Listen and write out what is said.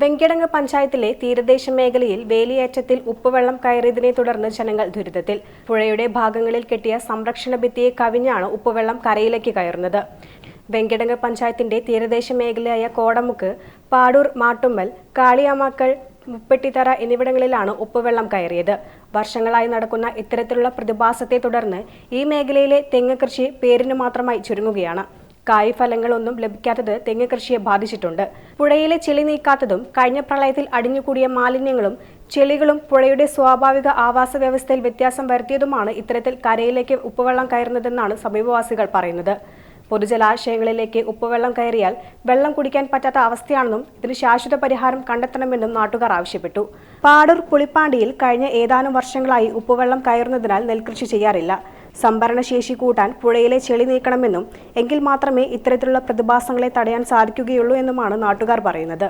വെങ്കിടങ്ങ് പഞ്ചായത്തിലെ തീരദേശ മേഖലയിൽ വേലിയേറ്റത്തിൽ ഉപ്പുവെള്ളം കയറിയതിനെ തുടർന്ന് ജനങ്ങൾ ദുരിതത്തിൽ. പുഴയുടെ ഭാഗങ്ങളിൽ കെട്ടിയ സംരക്ഷണ ഭിത്തിയെ കവിഞ്ഞാണ് ഉപ്പുവെള്ളം കരയിലേക്ക് കയറുന്നത്. വെങ്കിടങ്ങ് പഞ്ചായത്തിന്റെ തീരദേശ മേഖലയായ കോടമുക്ക് പാടൂർ മാട്ടുമ്മൽ കാളിയാമാക്കൾ മുപ്പെട്ടിത്തറ എന്നിവിടങ്ങളിലാണ് ഉപ്പുവെള്ളം കയറിയത്. വർഷങ്ങളായി നടക്കുന്ന ഇത്തരത്തിലുള്ള പ്രതിഭാസത്തെ തുടർന്ന് ഈ മേഖലയിലെ തെങ്ങ് കൃഷി പേരിന് മാത്രമായി ചുരുങ്ങുകയാണ്. കായ്ഫലങ്ങളൊന്നും ലഭിക്കാത്തത് തെങ്ങ് കൃഷിയെ ബാധിച്ചിട്ടുണ്ട്. പുഴയിലെ ചെളി നീക്കാത്തതും കഴിഞ്ഞ പ്രളയത്തിൽ അടിഞ്ഞുകൂടിയ മാലിന്യങ്ങളും ചെളികളും പുഴയുടെ സ്വാഭാവിക ആവാസ വ്യവസ്ഥയിൽ വ്യത്യാസം വരുത്തിയതുമാണ് ഇത്തരത്തിൽ കരയിലേക്ക് ഉപ്പുവെള്ളം കയറുന്നതെന്നാണ് സമീപവാസികൾ പറയുന്നത്. പൊതുജലാശയങ്ങളിലേക്ക് ഉപ്പുവെള്ളം കയറിയാൽ വെള്ളം കുടിക്കാൻ പറ്റാത്ത അവസ്ഥയാണെന്നും ഇതിന് ശാശ്വത പരിഹാരം കണ്ടെത്തണമെന്നും നാട്ടുകാർ ആവശ്യപ്പെട്ടു. പാടൂർ പുളിപ്പാണ്ടിയിൽ കഴിഞ്ഞ ഏതാനും വർഷങ്ങളായി ഉപ്പുവെള്ളം കയറുന്നതിനാൽ നെൽകൃഷി ചെയ്യാറില്ല. സംഭരണശേഷി കൂട്ടാൻ പുഴയിലെ ചെളി നീക്കണമെന്നും എങ്കിൽ മാത്രമേ ഇത്തരത്തിലുള്ള പ്രതിഭാസങ്ങളെ തടയാൻ സാധിക്കുകയുള്ളൂ എന്നുമാണ് നാട്ടുകാർ പറയുന്നത്